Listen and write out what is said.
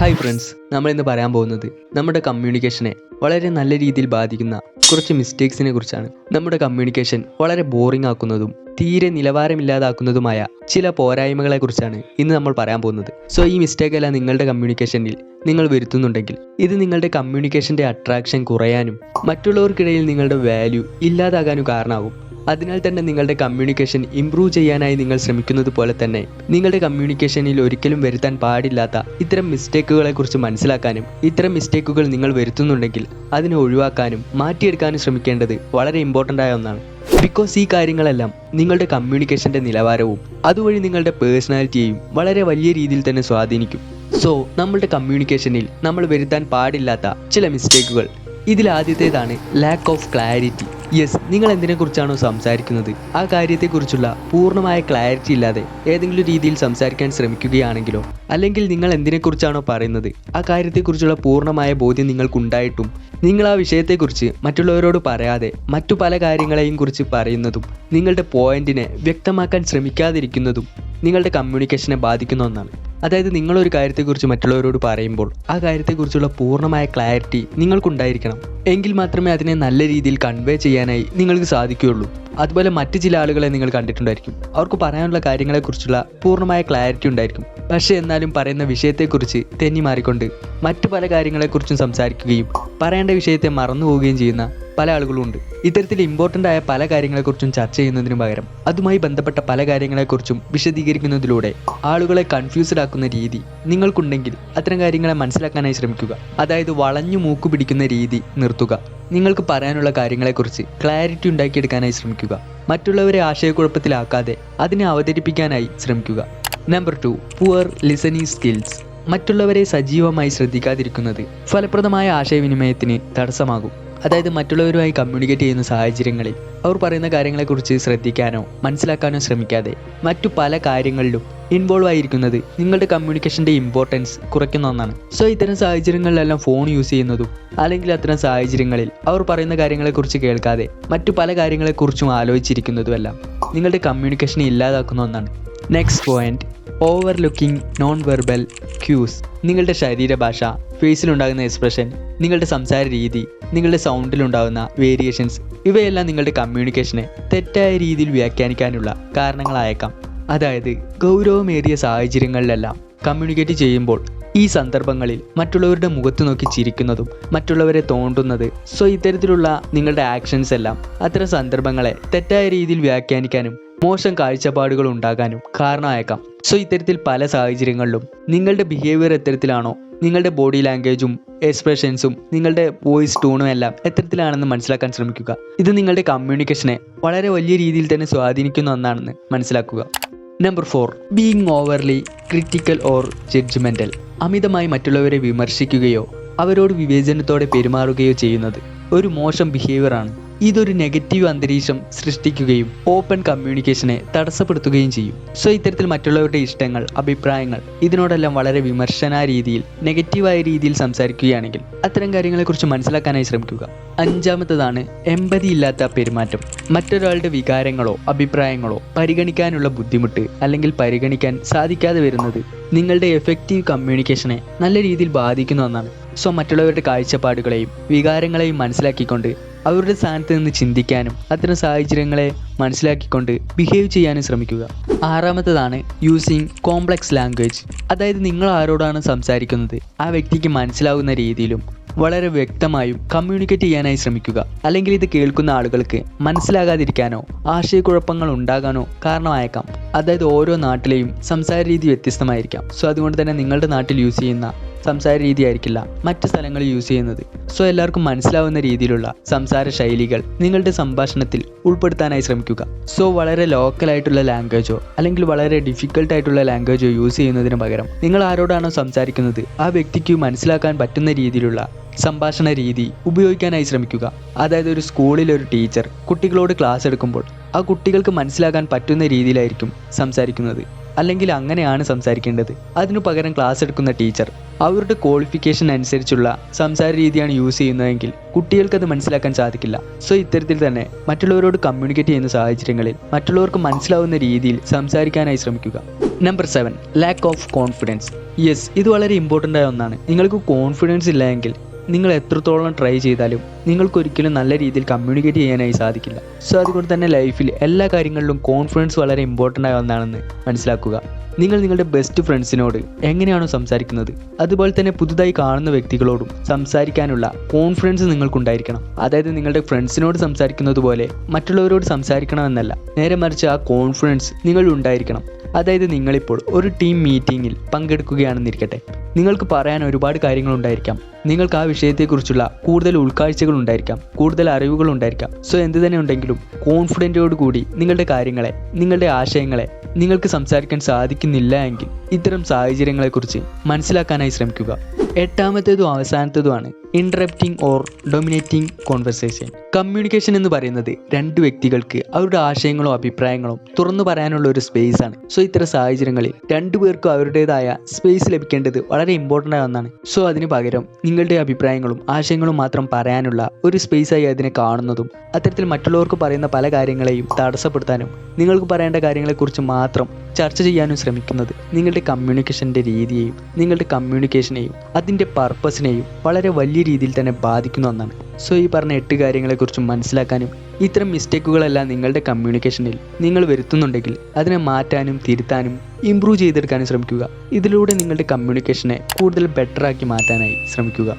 Hi friends നമ്മൾ ഇന്ന് പറയാൻ പോകുന്നത് നമ്മുടെ കമ്മ്യൂണിക്കേഷനെ വളരെ നല്ല രീതിയിൽ ബാധിക്കുന്ന കുറച്ച് മിസ്റ്റേക്സിനെ കുറിച്ചാണ്. നമ്മുടെ കമ്മ്യൂണിക്കേഷൻ വളരെ ബോറിംഗ് ആക്കുന്നതും തീരെ നിലവാരമില്ലാതാക്കുന്നതുമായ ചില പോരായ്മകളെ കുറിച്ചാണ് ഇന്ന് നമ്മൾ പറയാൻ പോകുന്നത്. സോ ഈ മിസ്റ്റേക്ക് എല്ലാം നിങ്ങളുടെ കമ്മ്യൂണിക്കേഷനിൽ നിങ്ങൾ വരുത്തുന്നുണ്ടെങ്കിൽ ഇത് നിങ്ങളുടെ കമ്മ്യൂണിക്കേഷന്റെ അട്രാക്ഷൻ കുറയാനും മറ്റുള്ളവർക്കിടയിൽ നിങ്ങളുടെ വാല്യൂ ഇല്ലാതാകാനും കാരണമാകും അതിനാൽ തന്നെ നിങ്ങളുടെ കമ്മ്യൂണിക്കേഷൻ ഇംപ്രൂവ് ചെയ്യാനായി നിങ്ങൾ ശ്രമിക്കുന്നത് പോലെ തന്നെ നിങ്ങളുടെ കമ്മ്യൂണിക്കേഷനിൽ ഒരിക്കലും വരുത്താൻ പാടില്ലാത്ത ഇത്തരം മിസ്റ്റേക്കുകളെ കുറിച്ച് മനസ്സിലാക്കാനും ഇത്തരം മിസ്റ്റേക്കുകൾ നിങ്ങൾ വരുത്തുന്നുണ്ടെങ്കിൽ അതിനെ ഒഴിവാക്കാനും മാറ്റിയെടുക്കാനും ശ്രമിക്കേണ്ടത് വളരെ ഇമ്പോർട്ടന്റ് ആയ ഒന്നാണ്. ബിക്കോസ് ഈ കാര്യങ്ങളെല്ലാം നിങ്ങളുടെ കമ്മ്യൂണിക്കേഷന്റെ നിലവാരവും അതുവഴി നിങ്ങളുടെ പേഴ്സണാലിറ്റിയെയും വളരെ വലിയ രീതിയിൽ തന്നെ സ്വാധീനിക്കും. സോ നമ്മളുടെ കമ്മ്യൂണിക്കേഷനിൽ നമ്മൾ വരുത്താൻ പാടില്ലാത്ത ചില മിസ്റ്റേക്കുകൾ ഇതിൽ ആദ്യത്തേതാണ് ലാക്ക് ഓഫ് ക്ലാരിറ്റി യെസ് നിങ്ങൾ എന്തിനെക്കുറിച്ചാണോ സംസാരിക്കുന്നത്? ആ കാര്യത്തെക്കുറിച്ചുള്ള പൂർണമായ ക്ലാരിറ്റി ഇല്ലാതെ ഏതെങ്കിലും രീതിയിൽ സംസാരിക്കാൻ ശ്രമിക്കുകയാണെങ്കിലോ? അല്ലെങ്കിൽ നിങ്ങൾ എന്തിനെക്കുറിച്ചാണോ പറയുന്നത്? ആ കാര്യത്തെക്കുറിച്ചുള്ള പൂർണമായ ബോധ്യം നിങ്ങൾക്കുണ്ടായിട്ടും നിങ്ങൾ ആ വിഷയത്തെക്കുറിച്ച് മറ്റുള്ളവരോട് പറയാതെ മറ്റു പല കാര്യങ്ങളെയും കുറിച്ച് പറയുന്നതും നിങ്ങളുടെ പോയിന്റിനെ വ്യക്തമാക്കാൻ ശ്രമിക്കാതിരിക്കുന്നതും നിങ്ങളുടെ കമ്മ്യൂണിക്കേഷനെ ബാധിക്കുന്ന ഒന്നാണ്. അതായത് നിങ്ങളൊരു കാര്യത്തെക്കുറിച്ച് മറ്റുള്ളവരോട് പറയുമ്പോൾ ആ കാര്യത്തെക്കുറിച്ചുള്ള പൂർണമായ ക്ലാരിറ്റി നിങ്ങൾക്കുണ്ടായിരിക്കണം. എങ്കിൽ മാത്രമേ അതിനെ നല്ല രീതിയിൽ കൺവേ ചെയ്യാനായി നിങ്ങൾക്ക് സാധിക്കുകയുള്ളൂ. അതുപോലെ മറ്റു ചില ആളുകളെ നിങ്ങൾ കണ്ടിട്ടുണ്ടായിരിക്കും. അവർക്ക് പറയാനുള്ള കാര്യങ്ങളെക്കുറിച്ചുള്ള പൂർണമായ ക്ലാരിറ്റി ഉണ്ടായിരിക്കും. പക്ഷേ എന്നാലും പറയുന്ന വിഷയത്തെക്കുറിച്ച് തെന്നി മാറിക്കൊണ്ട് മറ്റു പല കാര്യങ്ങളെക്കുറിച്ചും സംസാരിക്കുകയും പറയേണ്ട വിഷയത്തെ മറന്നു പോവുകയും ചെയ്യുന്ന പല ആളുകളും ഉണ്ട് ഇത്തരത്തിൽ ഇമ്പോർട്ടന്റ് ആയ പല കാര്യങ്ങളെക്കുറിച്ചും ചർച്ച ചെയ്യുന്നതിന് പകരം അതുമായി ബന്ധപ്പെട്ട പല കാര്യങ്ങളെക്കുറിച്ചും വിശദീകരിക്കുന്നതിലൂടെ ആളുകളെ കൺഫ്യൂസ്ഡ് ആക്കുന്ന രീതി നിങ്ങൾക്കുണ്ടെങ്കിൽ അത്തരം കാര്യങ്ങളെ മനസ്സിലാക്കാനായി ശ്രമിക്കുക. അതായത് വളഞ്ഞു മൂക്കു പിടിക്കുന്ന രീതി നിർത്തുക. നിങ്ങൾക്ക് പറയാനുള്ള കാര്യങ്ങളെക്കുറിച്ച് ക്ലാരിറ്റി ഉണ്ടാക്കിയെടുക്കാനായി ശ്രമിക്കുക. മറ്റുള്ളവരെ ആശയക്കുഴപ്പത്തിലാക്കാതെ അതിനെ അവതരിപ്പിക്കാനായി ശ്രമിക്കുക. Number two poor listening skills മറ്റുള്ളവരെ സജീവമായി ശ്രദ്ധിക്കാതിരിക്കുന്നത് ഫലപ്രദമായ ആശയവിനിമയത്തിന് തടസ്സമാകും. അതായത് മറ്റുള്ളവരുമായി കമ്മ്യൂണിക്കേറ്റ് ചെയ്യുന്ന സാഹചര്യങ്ങളിൽ അവർ പറയുന്ന കാര്യങ്ങളെക്കുറിച്ച് ശ്രദ്ധിക്കാനോ മനസ്സിലാക്കാനോ ശ്രമിക്കാതെ മറ്റു പല കാര്യങ്ങളിലും ഇൻവോൾവ് ആയിരിക്കുന്നത് നിങ്ങളുടെ കമ്മ്യൂണിക്കേഷന്റെ ഇമ്പോർട്ടൻസ് കുറയ്ക്കുന്ന ഒന്നാണ്. സോ ഇത്തരം സാഹചര്യങ്ങളിലെല്ലാം ഫോൺ യൂസ് ചെയ്യുന്നതും അല്ലെങ്കിൽ അത്തരം സാഹചര്യങ്ങളിൽ അവർ പറയുന്ന കാര്യങ്ങളെക്കുറിച്ച് കേൾക്കാതെ മറ്റു പല കാര്യങ്ങളെക്കുറിച്ചും ആലോചിച്ചിരിക്കുന്നതുമെല്ലാം നിങ്ങളുടെ കമ്മ്യൂണിക്കേഷനെ ഇല്ലാതാക്കുന്ന ഒന്നാണ്. Next point overlooking non verbal cues നിങ്ങളുടെ ശരീരഭാഷ ഫേസിലുണ്ടാകുന്ന എക്സ്പ്രഷൻ നിങ്ങളുടെ സംസാര രീതി നിങ്ങളുടെ സൗണ്ടിലുണ്ടാകുന്ന വേരിയേഷൻസ് ഇവയെല്ലാം നിങ്ങളുടെ കമ്മ്യൂണിക്കേഷനെ തെറ്റായ രീതിയിൽ വ്യാഖ്യാനിക്കാനുള്ള കാരണങ്ങളായേക്കാം. അതായത് ഗൗരവമേറിയ സാഹചര്യങ്ങളിലെല്ലാം കമ്മ്യൂണിക്കേറ്റ് ചെയ്യുമ്പോൾ ഈ സന്ദർഭങ്ങളിൽ മറ്റുള്ളവരുടെ മുഖത്ത് നോക്കി ചിരിക്കുന്നതും മറ്റുള്ളവരെ തോണ്ടുന്നത് സോ ഇത്തരത്തിലുള്ള നിങ്ങളുടെ ആക്ഷൻസ് എല്ലാം അത്തരം സന്ദർഭങ്ങളെ തെറ്റായ രീതിയിൽ വ്യാഖ്യാനിക്കാനും മോശം കാഴ്ചപ്പാടുകൾ ഉണ്ടാകാനും കാരണമായേക്കാം. സോ ഇത്തരത്തിൽ പല സാഹചര്യങ്ങളിലും നിങ്ങളുടെ ബിഹേവിയർ എത്തരത്തിലാണോ? നിങ്ങളുടെ ബോഡി ലാംഗ്വേജും എക്സ്പ്രഷൻസും നിങ്ങളുടെ വോയിസ് ടൂണും എല്ലാം എത്തരത്തിലാണെന്ന് മനസ്സിലാക്കാൻ ശ്രമിക്കുക. ഇത് നിങ്ങളുടെ കമ്മ്യൂണിക്കേഷനെ വളരെ വലിയ രീതിയിൽ തന്നെ സ്വാധീനിക്കുന്ന ഒന്നാണെന്ന് മനസ്സിലാക്കുക. Number four being overly critical or judgmental അമിതമായി മറ്റുള്ളവരെ വിമർശിക്കുകയോ അവരോട് വിവേചനത്തോടെ പെരുമാറുകയോ ചെയ്യുന്നത് ഒരു മോശം ബിഹേവിയറാണ് ഇതൊരു നെഗറ്റീവ് അന്തരീക്ഷം സൃഷ്ടിക്കുകയും ഓപ്പൺ കമ്മ്യൂണിക്കേഷനെ തടസ്സപ്പെടുത്തുകയും ചെയ്യും. സോ ഇത്തരത്തിൽ മറ്റുള്ളവരുടെ ഇഷ്ടങ്ങൾ അഭിപ്രായങ്ങൾ ഇതിനോടെല്ലാം വളരെ വിമർശന രീതിയിൽ നെഗറ്റീവായ രീതിയിൽ സംസാരിക്കുകയാണെങ്കിൽ അത്തരം കാര്യങ്ങളെക്കുറിച്ച് മനസ്സിലാക്കാനായി ശ്രമിക്കുക. അഞ്ചാമത്തതാണ് എമ്പതി ഇല്ലാത്ത പെരുമാറ്റം. മറ്റൊരാളുടെ വികാരങ്ങളോ അഭിപ്രായങ്ങളോ പരിഗണിക്കാനുള്ള ബുദ്ധിമുട്ട് അല്ലെങ്കിൽ പരിഗണിക്കാൻ സാധിക്കാതെ വരുന്നത് നിങ്ങളുടെ എഫക്റ്റീവ് കമ്മ്യൂണിക്കേഷനെ നല്ല രീതിയിൽ ബാധിക്കുന്ന ഒന്നാണ് സോ മറ്റുള്ളവരുടെ കാഴ്ചപ്പാടുകളെയും വികാരങ്ങളെയും മനസ്സിലാക്കിക്കൊണ്ട് അവരുടെ സ്ഥാനത്ത് നിന്ന് ചിന്തിക്കാനും അത്തരം സാഹചര്യങ്ങളെ മനസ്സിലാക്കിക്കൊണ്ട് ബിഹേവ് ചെയ്യാനും ശ്രമിക്കുക. ആറാമത്തതാണ് യൂസിങ് കോംപ്ലക്സ് ലാംഗ്വേജ് അതായത് നിങ്ങൾ ആരോടാണ് സംസാരിക്കുന്നത്? ആ വ്യക്തിക്ക് മനസ്സിലാവുന്ന രീതിയിലും വളരെ വ്യക്തമായും കമ്മ്യൂണിക്കേറ്റ് ചെയ്യാനായി ശ്രമിക്കുക. അല്ലെങ്കിൽ ഇത് കേൾക്കുന്ന ആളുകൾക്ക് മനസ്സിലാകാതിരിക്കാനോ ആശയക്കുഴപ്പങ്ങൾ ഉണ്ടാകാനോ കാരണമായേക്കാം. അതായത് ഓരോ നാട്ടിലെയും സംസാര രീതി വ്യത്യസ്തമായിരിക്കാം. സോ അതുകൊണ്ട് തന്നെ നിങ്ങളുടെ നാട്ടിൽ യൂസ് ചെയ്യുന്ന സംസാര രീതി ആയിരിക്കില്ല മറ്റ് സ്ഥലങ്ങളിൽ യൂസ് ചെയ്യുന്നത്. സോ എല്ലാവർക്കും മനസ്സിലാവുന്ന രീതിയിലുള്ള സംസാര ശൈലികൾ നിങ്ങളുടെ സംഭാഷണത്തിൽ ഉൾപ്പെടുത്താനായി ശ്രമിക്കുക. സോ വളരെ ലോക്കലായിട്ടുള്ള ലാംഗ്വേജോ അല്ലെങ്കിൽ വളരെ ഡിഫിക്കൽട്ട് ആയിട്ടുള്ള ലാംഗ്വേജോ യൂസ് ചെയ്യുന്നതിന് പകരം നിങ്ങൾ ആരോടാണോ സംസാരിക്കുന്നത് ആ വ്യക്തിക്ക് മനസ്സിലാക്കാൻ പറ്റുന്ന രീതിയിലുള്ള സംഭാഷണ രീതി ഉപയോഗിക്കാനായി ശ്രമിക്കുക. അതായത് ഒരു സ്കൂളിൽ ഒരു ടീച്ചർ കുട്ടികളോട് ക്ലാസ് എടുക്കുമ്പോൾ ആ കുട്ടികൾക്ക് മനസ്സിലാക്കാൻ പറ്റുന്ന രീതിയിലായിരിക്കും സംസാരിക്കുന്നത്. അല്ലെങ്കിൽ അങ്ങനെയാണ് സംസാരിക്കേണ്ടത്. അതിനു പകരം ക്ലാസ് എടുക്കുന്ന ടീച്ചർ അവരുടെ ക്വാളിഫിക്കേഷൻ അനുസരിച്ചുള്ള സംസാര രീതിയാണ് യൂസ് ചെയ്യുന്നതെങ്കിൽ കുട്ടികൾക്കത് മനസ്സിലാക്കാൻ സാധിക്കില്ല. സോ ഇത്തരത്തിൽ തന്നെ മറ്റുള്ളവരോട് കമ്മ്യൂണിക്കേറ്റ് ചെയ്യുന്ന സാഹചര്യങ്ങളിൽ മറ്റുള്ളവർക്ക് മനസ്സിലാവുന്ന രീതിയിൽ സംസാരിക്കാനായി ശ്രമിക്കുക. Number seven lack of confidence yes ഇത് വളരെ ഇമ്പോർട്ടന്റ് ആയ ഒന്നാണ്. നിങ്ങൾക്ക് കോൺഫിഡൻസ് ഇല്ല എങ്കിൽ നിങ്ങൾ എത്രത്തോളം ട്രൈ ചെയ്താലും നിങ്ങൾക്കൊരിക്കലും നല്ല രീതിയിൽ കമ്മ്യൂണിക്കേറ്റ് ചെയ്യാനായി സാധിക്കില്ല. സോ അതുകൊണ്ട് തന്നെ ലൈഫിൽ എല്ലാ കാര്യങ്ങളിലും കോൺഫിഡൻസ് വളരെ ഇമ്പോർട്ടന്റ് ആയ ഒന്നാണെന്ന് മനസ്സിലാക്കുക. നിങ്ങൾ നിങ്ങളുടെ ബെസ്റ്റ് ഫ്രണ്ട്സിനോട് എങ്ങനെയാണോ സംസാരിക്കുന്നത് അതുപോലെ തന്നെ പുതുതായി കാണുന്ന വ്യക്തികളോടും സംസാരിക്കാനുള്ള കോൺഫിഡൻസ് നിങ്ങൾക്കുണ്ടായിരിക്കണം. അതായത് നിങ്ങളുടെ ഫ്രണ്ട്സിനോട് സംസാരിക്കുന്നത് പോലെ മറ്റുള്ളവരോട് സംസാരിക്കണമെന്നല്ല നേരെ മറിച്ച് ആ കോൺഫിഡൻസ് നിങ്ങൾ ഉണ്ടായിരിക്കണം അതായത് നിങ്ങളിപ്പോൾ ഒരു ടീം മീറ്റിങ്ങിൽ പങ്കെടുക്കുകയാണെന്നിരിക്കട്ടെ. നിങ്ങൾക്ക് പറയാൻ ഒരുപാട് കാര്യങ്ങളുണ്ടായിരിക്കാം. നിങ്ങൾക്ക് ആ വിഷയത്തെക്കുറിച്ചുള്ള കൂടുതൽ ഉൾക്കാഴ്ചകൾ ഉണ്ടായിരിക്കാം കൂടുതൽ അറിവുകൾ ഉണ്ടായിരിക്കാം. സോ എന്ത് തന്നെ ഉണ്ടെങ്കിലും കോൺഫിഡന്റോടുകൂടി നിങ്ങളുടെ കാര്യങ്ങളെ നിങ്ങളുടെ ആശയങ്ങളെ നിങ്ങൾക്ക് സംസാരിക്കാൻ സാധിക്കുന്നില്ല എങ്കിൽ ഇത്തരം സാഹചര്യങ്ങളെക്കുറിച്ച് മനസ്സിലാക്കാനായി ശ്രമിക്കുക. എട്ടാമത്തേതും അവസാനത്തേതുമാണ് interrupting or dominating conversation communication എന്ന് പറയുന്നത് രണ്ട് വ്യക്തികൾക്ക് അവരുടെ ആശയങ്ങളോ അഭിപ്രായങ്ങളോ തുറന്നു പറയാനുള്ള ഒരു സ്പേസ് ആണ്. സോ ഇത്തരം സാഹചര്യങ്ങളിൽ രണ്ടുപേർക്കും അവരുടേതായ സ്പേസ് ലഭിക്കേണ്ടത് വളരെ ഇമ്പോർട്ടന്റ് ആയ ഒന്നാണ്. സോ അതിന് പകരം നിങ്ങളുടെ അഭിപ്രായങ്ങളും ആശയങ്ങളും മാത്രം പറയാനുള്ള ഒരു സ്പേസായി അതിനെ കാണുന്നതും അത്തരത്തിൽ മറ്റുള്ളവർക്ക് പറയുന്ന പല കാര്യങ്ങളെയും തടസ്സപ്പെടുത്താനും നിങ്ങൾക്ക് പറയേണ്ട കാര്യങ്ങളെക്കുറിച്ച് മാത്രം ചർച്ച ചെയ്യാനും ശ്രമിക്കുന്നത് നിങ്ങളുടെ കമ്മ്യൂണിക്കേഷന്റെ രീതിയെയും നിങ്ങളുടെ കമ്മ്യൂണിക്കേഷനെയും അതിന്റെ പർപ്പസിനെയും വളരെ വലിയ രീതിയിൽ തന്നെ ബാധിക്കുന്ന ഒന്നാണ്. സോ ഈ പറഞ്ഞ എട്ട് കാര്യങ്ങളെക്കുറിച്ച് മനസ്സിലാക്കാനും ഇത്തരം മിസ്റ്റേക്കുകളെല്ലാം നിങ്ങളുടെ കമ്മ്യൂണിക്കേഷനിൽ നിങ്ങൾ വരുത്തുന്നുണ്ടെങ്കിൽ അതിനെ മാറ്റാനും തിരുത്താനും ഇമ്പ്രൂവ് ചെയ്തെടുക്കാനും ശ്രമിക്കുക. ഇതിലൂടെ നിങ്ങളുടെ കമ്മ്യൂണിക്കേഷനെ കൂടുതൽ ബെറ്ററാക്കി മാറ്റാനായി ശ്രമിക്കുക.